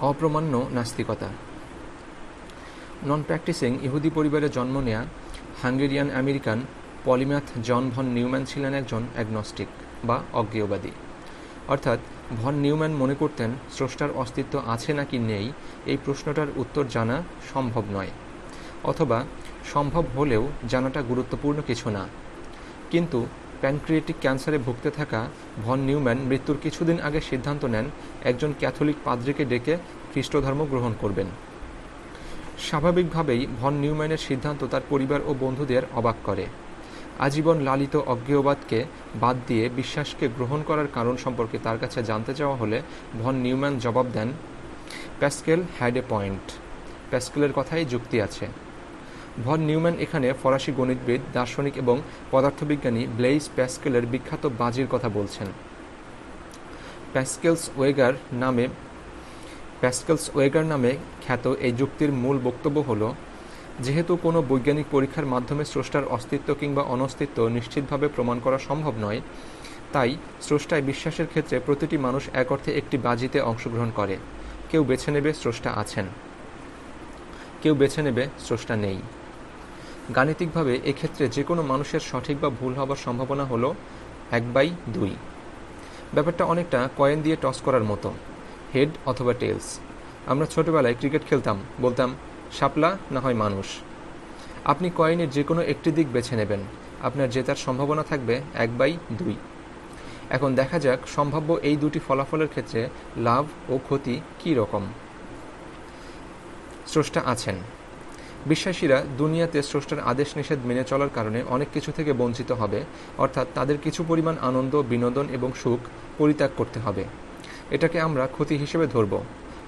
অপ্রমাণ্য নাস্তিকতা। নন practising ইহুদি পরিবারে জন্ম নেয়া Hungarian American polymath John von Neumann ছিলেন একজন অ্যাগনস্টিক বা অজ্ঞেয়বাদী। অর্থাৎ ভন নিউম্যান মনে করতেন, স্রষ্টার অস্তিত্ব আছে নাকি নেই? এই প্রশ্নটার উত্তর জানা সম্ভব নয়। অথবা সম্ভব হলেও জানাটা গুরুত্বপূর্ণ কিছু না। কিন্তু প্যানক্রিয়েটিক ক্যান্সারে ভুগতে থাকা ভন নিউম্যান মৃত্যুর কিছুদিন আগে সিদ্ধান্ত নেন একজন ক্যাথলিক পাদ্রিকে ডেকে খ্রিস্টধর্ম গ্রহণ করবেন। স্বাভাবিকভাবেই ভন নিউম্যানের সিদ্ধান্ত তার পরিবার ও বন্ধুদের অবাক করে। আজীবন লালিত অজ্ঞেয়বাদকে বাদ দিয়ে বিশ্বাসকে গ্রহণ করার কারণ সম্পর্কে তার কাছে জানতে চাওয়া হলে ভন নিউম্যান জবাব দেন, প্যাস্কেল হ্যাড এ পয়েন্ট। প্যাস্কেলের কথাই যুক্তি আছে। ভন নিউম্যান এখানে ফরাসি গণিতবিদ, দার্শনিক এবং পদার্থবিজ্ঞানী ব্লেইস প্যাস্কেলের বিখ্যাত বাজির কথা বলছেন। প্যাস্কেলস ওয়েগার নামে প্যাস্কেলস ওয়েগার নামে খ্যাত এই যুক্তির মূল বক্তব্য হল, যেহেতু কোনো বৈজ্ঞানিক পরীক্ষার মাধ্যমে স্রষ্টার অস্তিত্ব কিংবা অনস্তিত্ব নিশ্চিতভাবে প্রমাণ করা সম্ভব নয়, তাই স্রষ্টায় বিশ্বাসের ক্ষেত্রে প্রতিটি মানুষ এক অর্থে একটি বাজিতে অংশগ্রহণ করে। কেউ বেছে নেবে স্রষ্টা আছেন, কেউ বেছে নেবে স্রষ্টা নেই। গাণিতিকভাবে এক্ষেত্রে যে কোনো মানুষের সঠিক বা ভুল হবার সম্ভাবনা হলো এক বাই দুই। ব্যাপারটা অনেকটা কয়েন দিয়ে টস করার মতো। হেড অথবা টেলস। আমরা ছোটবেলায় ক্রিকেট খেলতাম, বলতাম শাপলা না হয় মানুষ। আপনি কয়েনের যে কোনো একটি দিক বেছে নেবেন। আপনার জেতার সম্ভাবনা থাকবে এক বাই দুই। এখন দেখা যাক সম্ভাব্য এই দুটি ফলাফলের ক্ষেত্রে লাভ ও ক্ষতি কী রকম। স্রষ্টা আছেন। বিশ্বাসীরা দুনিয়াতে স্রষ্টার আদেশ নিষেধ মেনে চলার কারণে অনেক কিছু থেকে বঞ্চিত হবে, অর্থাৎ তাদের কিছু পরিমাণ আনন্দ, বিনোদন এবং সুখ পরিত্যাগ করতে হবে। এটাকে আমরা ক্ষতি হিসেবে ধরব।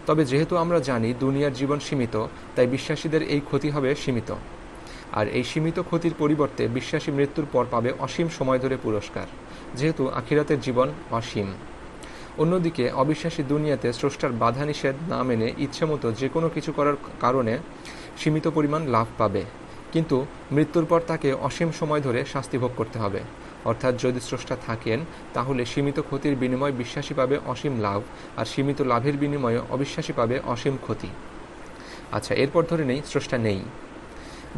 তবে যেহেতু আমরা জানি দুনিয়ার জীবন সীমিত, তাই বিশ্বাসীদের এই ক্ষতি হবে সীমিত। আর এই সীমিত ক্ষতির পরিবর্তে বিশ্বাসী মৃত্যুর পর পাবে অসীম সময় ধরে পুরস্কার, যেহেতু আখিরাতের জীবন অসীম। অন্যদিকে, অবিশ্বাসী দুনিয়াতে স্রষ্টার বাধা নিষেধ না মেনে ইচ্ছেমতো যে কোনো কিছু করার কারণে সীমিত পরিমাণ লাভ পাবে। কিন্তু মৃত্যুর পর তাকে অসীম সময় ধরে শাস্তি ভোগ করতে হবে। অর্থাৎ যদি স্রষ্টা থাকেন, তাহলে সীমিত ক্ষতির বিনিময়ে বিশ্বাসী পাবে অসীম লাভ, আর সীমিত লাভের বিনিময়ে অবিশ্বাসী পাবে অসীম ক্ষতি। আচ্ছা এরপর ধরে নেই, স্রষ্টা নেই।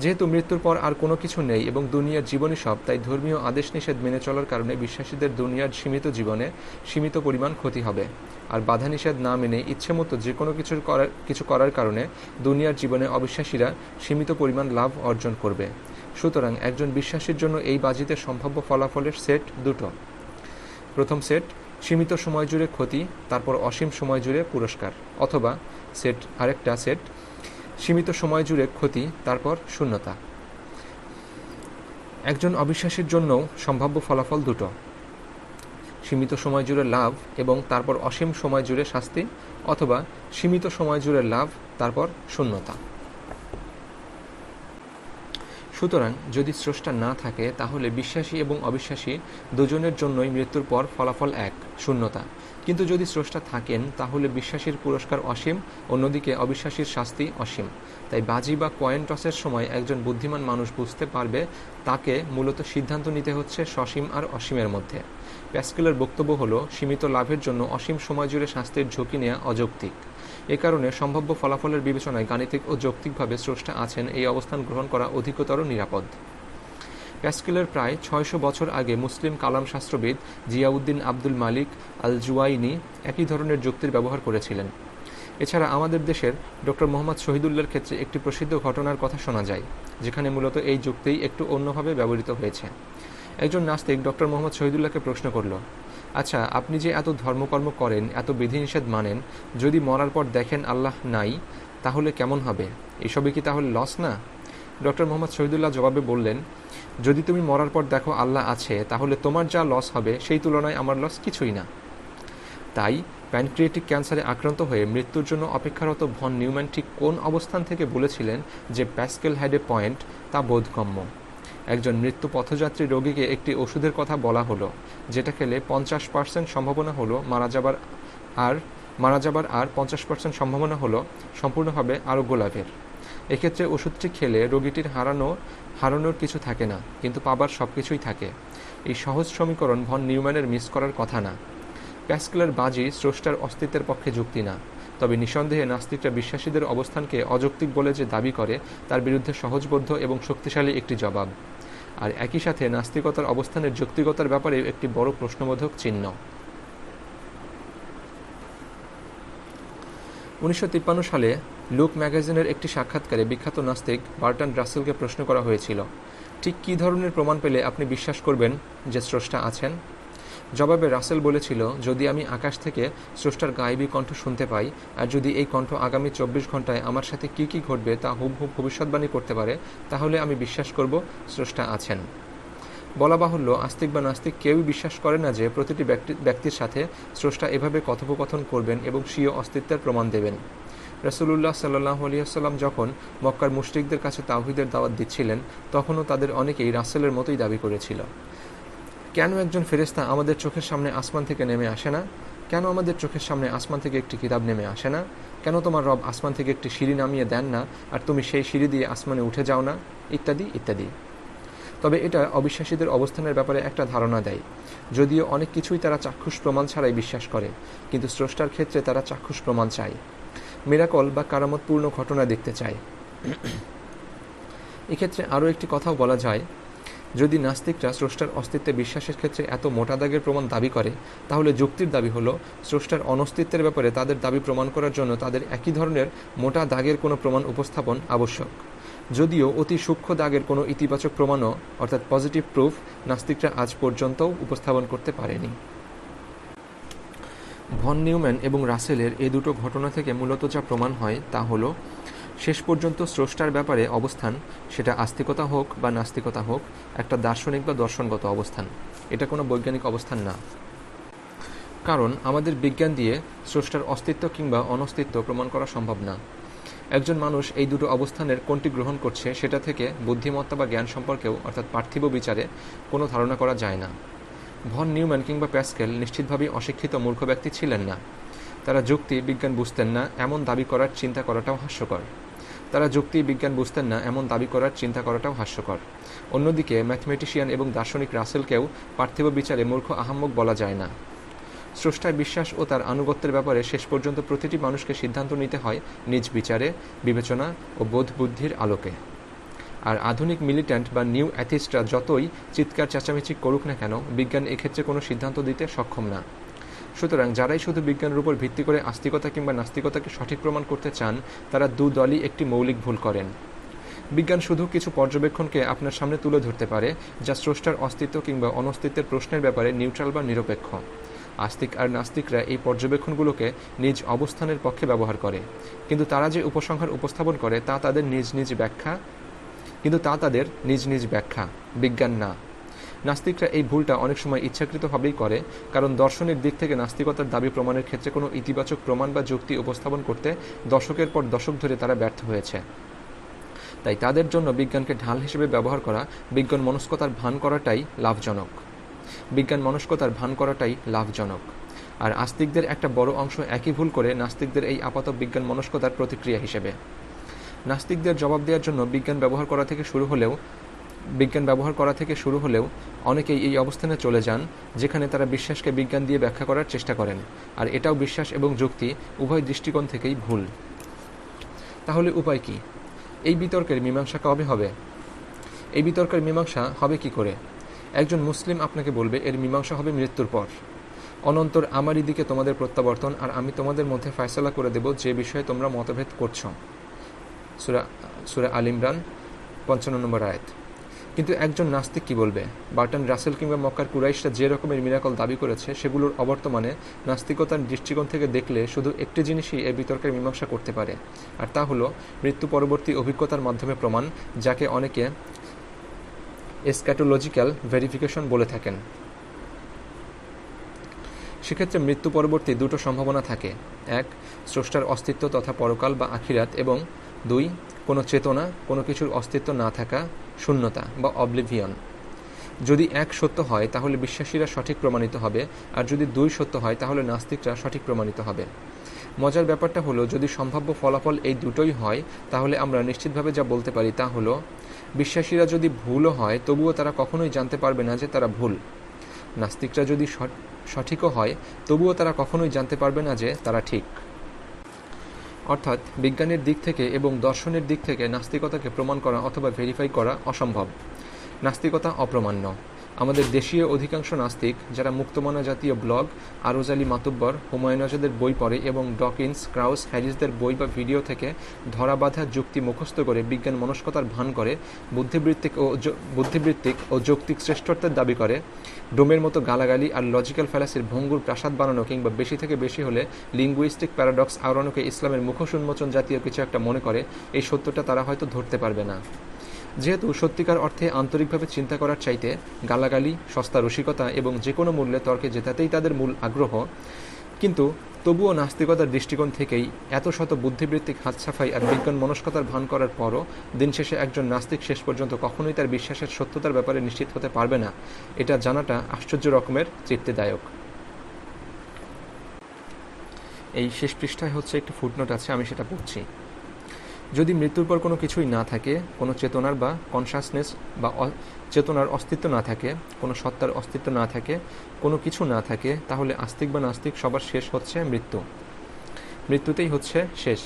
যেহেতু মৃত্যুর পর আর কোনো কিছু নেই এবং দুনিয়ার জীবনই সব, তাই ধর্মীয় আদেশ নিষেধ মেনে চলার কারণে বিশ্বাসীদের দুনিয়ার সীমিত জীবনে সীমিত পরিমাণ ক্ষতি হবে। আর বাধা নিষেধ না মেনে ইচ্ছে মতো যে কোনো কিছুর করার, কিছু করার কারণে দুনিয়ার জীবনে অবিশ্বাসীরা সীমিত পরিমাণ লাভ অর্জন করবে। সুতরাং একজন বিশ্বাসীর জন্য এই বাজিতে সম্ভাব্য ফলাফলের সেট দুটো। প্রথম সেট, সীমিত সময় জুড়ে ক্ষতি, তারপর অসীম সময় জুড়ে পুরস্কার, অথবা সেট আরেকটা সেট সীমিত সময় জুড়ে ক্ষতি, তারপর শূন্যতা। একজন অবিশ্বাসীর জন্যও সম্ভাব্য ফলাফল দুটো। সীমিত সময় জুড়ে লাভ এবং তারপর অসীম সময় জুড়ে শাস্তি, অথবা সীমিত সময় জুড়ে লাভ, তারপর শূন্যতা। সুতরাং যদি স্রষ্টা না থাকে, তাহলে বিশ্বাসী এবং অবিশ্বাসী দুজনের জন্যই মৃত্যুর পর ফলাফল এক, শূন্যতা। কিন্তু যদি স্রষ্টা থাকেন, তাহলে বিশ্বাসীর পুরস্কার অসীম, অন্যদিকে অবিশ্বাসীর শাস্তি অসীম। তাই বাজি বা কয়েন টসের সময় একজন বুদ্ধিমান মানুষ বুঝতে পারবে, তাকে মূলত সিদ্ধান্ত নিতে হচ্ছে সসীম আর অসীমের মধ্যে। প্যাস্কেলের বক্তব্য হলো, সীমিত লাভের জন্য অসীম সময় জুড়ে শাস্তির ঝুঁকি নেওয়া অযৌক্তিক। এ কারণে সম্ভাব্য ফলাফলের বিবেচনায় গাণিতিক ও যৌক্তিকভাবে স্রষ্টা আছেন এই অবস্থান গ্রহণ করা অধিকতর নিরাপদ। প্যাস্কেলের প্রায় ছয়শো বছর আগে মুসলিম কালাম শাস্ত্রবিদ জিয়াউদ্দিন আব্দুল মালিক আল জুয়াইনি একই ধরনের যুক্তির ব্যবহার করেছিলেন। এছাড়া আমাদের দেশের ডক্টর মোহাম্মদ শহীদুল্লার ক্ষেত্রে একটি প্রসিদ্ধ ঘটনার কথা শোনা যায়, যেখানে মূলত এই যুক্তিই একটু অন্যভাবে ব্যবহৃত হয়েছে। একজন নাস্তিক ডক্টর মোহাম্মদ শহীদুল্লাহকে প্রশ্ন করল আচ্ছা আপনি যে এত ধর্মকর্ম করেন, এত বিধিনিষেধ মানেন, যদি মরার পর দেখেন আল্লাহ নাই, তাহলে কেমন হবে? এসবই কি তাহলে লস না? ডক্টর মোহাম্মদ শহীদুল্লাহ জবাবে বললেন, যদি তুমি মরার পর দেখো আল্লাহ আছে, তাহলে তোমার যা লস হবে, সেই তুলনায় আমার লস কিছুই না। তাই প্যানক্রিয়েটিক ক্যান্সারে আক্রান্ত হয়ে মৃত্যুর জন্য অপেক্ষারত ভন নিউম্যান ঠিক কোন অবস্থান থেকে বলেছিলেন যে প্যাস্কেল হ্যাড এ পয়েন্ট তা বোধগম্য। একজন মৃত্যু পথযাত্রী রোগীকে একটি ওষুধের কথা বলা হলো, যেটা খেলে পঞ্চাশ পার্সেন্ট সম্ভাবনা হলো মারা যাবার আর, মারা যাবার আর পঞ্চাশ পার্সেন্ট সম্ভাবনা হলো সম্পূর্ণভাবে আরোগ্য লাভের এক্ষেত্রে ওষুধটি খেলে রোগীটির হারানো, হারানোর কিছু থাকে না, কিন্তু পাবার সব কিছুই থাকে। এই সহজ সমীকরণ ভন নিউম্যানের মিস করার কথা না। প্যাস্কেলের বাজি স্রষ্টার অস্তিত্বের পক্ষে যুক্তি না। তবে নিঃসন্দেহে নাস্তিকরা বিশ্বাসীদের অবস্থানকে অযৌক্তিক বলে যে দাবি করে, তার বিরুদ্ধে সহজবদ্ধ এবং শক্তিশালী একটি জবাব। আর একই সাথে নাস্তিকতার অবস্থানের যৌক্তিকতার ব্যাপারে একটি বড় প্রশ্নবোধক চিহ্ন। উনিশশো তিপ্পান্ন সালে লুক ম্যাগাজিনের একটি সাক্ষাৎকারে বিখ্যাত নাস্তিক বার্টন রাসেলকে প্রশ্ন করা হয়েছিল, ঠিক কী ধরনের প্রমাণ পেলে আপনি বিশ্বাস করবেন যে স্রষ্টা আছেন? জবাবে রাসেল বলেছিল, যদি আমি আকাশ থেকে স্রষ্টার গায়েবী কণ্ঠ শুনতে পাই, আর যদি এই কণ্ঠ আগামী চব্বিশ ঘন্টায় আমার সাথে কি কি ঘটবে তা হুবহু ভবিষ্যৎবাণী করতে পারে, তাহলে আমি বিশ্বাস করব স্রষ্টা আছেন। বলা বাহুল্য, আস্তিক বা নাস্তিক কেউই বিশ্বাস করে না যে প্রতিটি ব্যক্তির সাথে স্রষ্টা এভাবে কথোপকথন করবেন এবং স্বীয় অস্তিত্বের প্রমাণ দেবেন। রসুল্লাহ সাল্লাহ আলিয়াল্লাম যখন মক্কার মুশরিকদের কাছে তাওহিদের দাওয়াত দিচ্ছিলেন, তখনও তাদের অনেকেই রাসেলের মতোই দাবি করেছিল। কেন একজন ফেরেস্তা আমাদের চোখের সামনে আসমান থেকে নেমে আসে না? কেন আমাদের চোখের সামনে আসমান থেকে একটি কিতাব নেমে আসে না? কেন তোমার রব আসমান থেকে একটি সিঁড়ি নামিয়ে দেন না, আর তুমি সেই সিঁড়ি দিয়ে আসমানে উঠে যাও না? ইত্যাদি ইত্যাদি। তবে এটা অবিশ্বাসীদের অবস্থানের ব্যাপারে একটা ধারণা দেয়। যদিও অনেক কিছুই তারা চাক্ষুষ প্রমাণ ছাড়াই বিশ্বাস করে, কিন্তু স্রষ্টার ক্ষেত্রে তারা চাক্ষুষ প্রমাণ চায়। মিরাকল বা কারামতপূর্ণ ঘটনা দেখতে চায়। এক্ষেত্রে আরও একটি কথাও বলা যায় যদি নাস্তিকরা স্রষ্টার অস্তিত্বে বিশ্বাসের ক্ষেত্রে এত মোটা দাগের প্রমাণ দাবি করে, তাহলে যুক্তির দাবি হলো, স্রষ্টার অনস্তিত্বের ব্যাপারে তাদের দাবি প্রমাণ করার জন্য তাদের একই ধরনের মোটা দাগের কোনো প্রমাণ উপস্থাপন আবশ্যক। যদিও অতি সূক্ষ্ম দাগের কোনো ইতিবাচক প্রমাণও, অর্থাৎ পজিটিভ প্রুফ নাস্তিকরা আজ পর্যন্তও উপস্থাপন করতে পারেনি। ভন নিউম্যান এবং রাসেলের এ দুটো ঘটনা থেকে মূলত যা প্রমাণ হয় তা হলো শেষ পর্যন্ত স্রষ্টার ব্যাপারে অবস্থান, সেটা আস্তিকতা হোক বা নাস্তিকতা হোক, একটা দার্শনিক বা দর্শনগত অবস্থান। এটা কোনো বৈজ্ঞানিক অবস্থান না। কারণ আমাদের বিজ্ঞান দিয়ে স্রষ্টার অস্তিত্ব কিংবা অনস্তিত্ব প্রমাণ করা সম্ভব না। একজন মানুষ এই দুটো অবস্থানের কোনটি গ্রহণ করছে সেটা থেকে বুদ্ধিমত্তা বা জ্ঞান সম্পর্কেও, অর্থাৎ পার্থিব বিচারে, কোনো ধারণা করা যায় না। ভন নিউম্যান কিংবা প্যাসকেল নিশ্চিতভাবেই অশিক্ষিত মূর্খ ব্যক্তি ছিলেন না। তারা যুক্তি, বিজ্ঞান বুঝতেন না, এমন দাবি করার চিন্তা করাটাও হাস্যকর। তারা যুক্তি, বিজ্ঞান বুঝতেন না, এমন দাবি করার চিন্তা করাটাও হাস্যকর। অন্যদিকে, ম্যাথমেটিশিয়ান এবং দার্শনিক রাসেলকেও পার্থিব বিচারে মূর্খ আহাম্মক বলা যায় না। স্রষ্টায় বিশ্বাস ও তার আনুগত্যের ব্যাপারে শেষ পর্যন্ত প্রতিটি মানুষকে সিদ্ধান্ত নিতে হয় নিজ বিচারে, বিবেচনা ও বোধ বুদ্ধির আলোকে। আর আধুনিক মিলিট্যান্ট বা নিউ অ্যাথিস্টরা যতই চিৎকার, চেঁচামেচি করুক না কেন, বিজ্ঞান এক্ষেত্রে কোনো সিদ্ধান্ত দিতে সক্ষম না। সুতরাং যারাই শুধু বিজ্ঞানের উপর ভিত্তি করে আস্তিকতা কিংবা নাস্তিকতাকে সঠিক প্রমাণ করতে চান, তারা দু দলই একটি মৌলিক ভুল করেন। বিজ্ঞান শুধু কিছু পর্যবেক্ষণকে আপনার সামনে তুলে ধরতে পারে, যা স্রষ্টার অস্তিত্ব কিংবা অনস্তিত্বের প্রশ্নের ব্যাপারে নিউট্রাল বা নিরপেক্ষ। আস্তিক আর নাস্তিকরা এই পর্যবেক্ষণগুলোকে নিজ অবস্থানের পক্ষে ব্যবহার করে। কিন্তু তারা যে উপসংহার উপস্থাপন করে, তা তাদের নিজ নিজ ব্যাখ্যা? কিন্তু তা তাদের নিজ নিজ ব্যাখ্যা। বিজ্ঞান না। নাস্তিকরা এই ভুলটা অনেক সময় ইচ্ছাকৃতভাবেই করে, কারণ দর্শনের দিক থেকে নাস্তিকতার দাবি প্রমাণের ক্ষেত্রে কোনো ইতিবাচক প্রমাণ বা যুক্তি উপস্থাপন করতে দশকের পর দশক ধরে তারা ব্যর্থ হয়েছে। তাই তাদের জন্য বিজ্ঞানকে ঢাল হিসেবে ব্যবহার করা, বিজ্ঞান মনস্কতার ভান করাটাই লাভজনক। বিজ্ঞান মনস্কতার ভান করাটাই লাভজনক। আর আস্তিকদের একটা বড় অংশ একই ভুল করে নাস্তিকদের এই আপাত বিজ্ঞান মনস্কতার প্রতিক্রিয়া হিসেবে। নাস্তিকদের জবাব দেওয়ার জন্য বিজ্ঞান ব্যবহার করা থেকে শুরু হলেও বিজ্ঞান ব্যবহার করা থেকে শুরু হলেও অনেকেই এই অবস্থানে চলে যান, যেখানে তারা বিশ্বাসকে বিজ্ঞান দিয়ে ব্যাখ্যা করার চেষ্টা করেন। আর এটাও বিশ্বাস এবং যুক্তি উভয় দৃষ্টিকোণ থেকেই ভুল। তাহলে উপায় কি? এই বিতর্কের মীমাংসা কবে হবে? এই বিতর্কের মীমাংসা হবে কি করে? একজন মুসলিম আপনাকে বলবে, এর মীমাংসা হবে মৃত্যুর পর। অনন্তর আমারই দিকে তোমাদের প্রত্যাবর্তন, আর আমি তোমাদের মধ্যে ফয়সলা করে দেব যে বিষয়ে তোমরা মতভেদ করছ। সুরা সুরা আল ইমরান, পঞ্চান্ন নম্বর আয়াত। কিন্তু একজন নাস্তিক কি বলবে? বার্টন রাসেল কিংবা মক্কার কুরাইশরা যে রকমের মিরাকল দাবি করেছে, সেগুলোর অবর্তমানে নাস্তিকতার দৃষ্টিকোণ থেকে দেখলে শুধু একটি জিনিসই এই বিতর্কের মীমাংসা করতে পারে, আর তা হলো মৃত্যু পরবর্তী অভিজ্ঞতার মাধ্যমে প্রমাণ, যাকে অনেকে এসক্যাটোলজিক্যাল ভেরিফিকেশন বলে থাকেন। সেক্ষেত্রে মৃত্যু পরবর্তী দুটো সম্ভাবনা থাকে। এক, স্রষ্টার অস্তিত্ব তথা পরকাল বা আখিরাত, এবং দুই, কোনো চেতনা, কোনো কিছুর অস্তিত্ব না থাকা শূন্যতা বা অবলিভিয়ন যদি এক সত্য হয়, তাহলে বিশ্বাসীরা সঠিক প্রমাণিত হবে, আর যদি দুই সত্য হয়, তাহলে নাস্তিকরা সঠিক প্রমাণিত হবে। মজার ব্যাপারটা হলো, যদি সম্ভাব্য ফলাফল এই দুটোই হয়, তাহলে আমরা নিশ্চিতভাবে যা বলতে পারি তা হলো, বিশ্বাসীরা যদি ভুলও হয়, তবুও তারা কখনোই জানতে পারবে না যে তারা ভুল। নাস্তিকরা যদি সঠিকও হয়, তবুও তারা কখনোই জানতে পারবে না যে তারা ঠিক। অর্থাৎ বিজ্ঞানের দিক থেকে এবং দর্শনের দিক থেকে নাস্তিকতাকে প্রমাণ করা অথবা ভেরিফাই করা অসম্ভব। নাস্তিকতা অপ্রমাণ্য। আমাদের দেশীয় অধিকাংশ নাস্তিক, যারা মুক্তমানা জাতীয় ব্লগ, আরোজ আলী মাতুব্বর, হুমায়ুন আজাদের বই পড়ে এবং ডকিন্স, ক্রাউস, হ্যারিসদের বই বা ভিডিও থেকে ধরাবাঁধা যুক্তি মুখস্থ করে বিজ্ঞান মনস্কতার ভান করে, বুদ্ধিবৃত্তিক ও বুদ্ধিবৃত্তিক ও যৌক্তিক শ্রেষ্ঠত্বের দাবি করে ডোমের মতো গালাগালি আর লজিক্যাল ফ্যালাসির ভঙ্গুর প্রাসাদ বানানো কিংবা বেশি থেকে বেশি হলে লিঙ্গুইস্টিক প্যারাডক্স আওড়ানোকে ইসলামের মুখোশ উন্মোচন জাতীয় কিছু একটা মনে করে, এই সত্যটা তারা হয়তো ধরতে পারবে না। যেহেতু সত্যিকার অর্থে আন্তরিকভাবে চিন্তা করার চাইতে গালাগালি, সস্তা রসিকতা এবং যে কোনো মূল্যে তর্কে জেতাতেই তাদের মূল আগ্রহ কিন্তু তবুও নাস্তিকতার দৃষ্টিকোণ থেকেই এত শত বুদ্ধিবৃত্তিক হাতসাফাই আর বিজ্ঞান মনস্কতার ভান করার পরও দিন শেষে একজন নাস্তিক শেষ পর্যন্ত কখনোই তার বিশ্বাসের সত্যতার ব্যাপারে নিশ্চিত হতে পারবে না। এটা জানাটা আশ্চর্য রকমের তৃপ্তিদায়ক এই শেষ পৃষ্ঠায় হচ্ছে একটি ফুটনোট আছে, আমি সেটা পড়ছি। যদি মৃত্যুর পর কোনো কিছুই না থাকে, কোনো চেতনার বা কনসাসনেস বা চেতনার অস্তিত্ব না থাকে, কোনো সত্তার অস্তিত্ব না থাকে, কোনো কিছু না থাকে, তাহলে আস্তিক বা নাস্তিক সবার শেষ হচ্ছে মৃত্যু। মৃত্যুতেই হচ্ছে শেষ।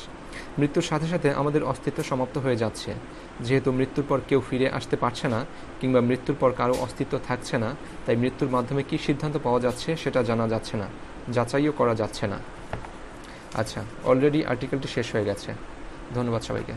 মৃত্যুর সাথে সাথে আমাদের অস্তিত্ব সমাপ্ত হয়ে যাচ্ছে। যেহেতু মৃত্যুর পর কেউ ফিরে আসতে পারছে না, কিংবা মৃত্যুর পর কারও অস্তিত্ব থাকছে না, তাই মৃত্যুর মাধ্যমে কী সিদ্ধান্ত পাওয়া যাচ্ছে সেটা জানা যাচ্ছে না, যাচাইও করা যাচ্ছে না। আচ্ছা অলরেডি আর্টিকেলটি শেষ হয়ে গেছে। ধন্যবাদ সবাইকে।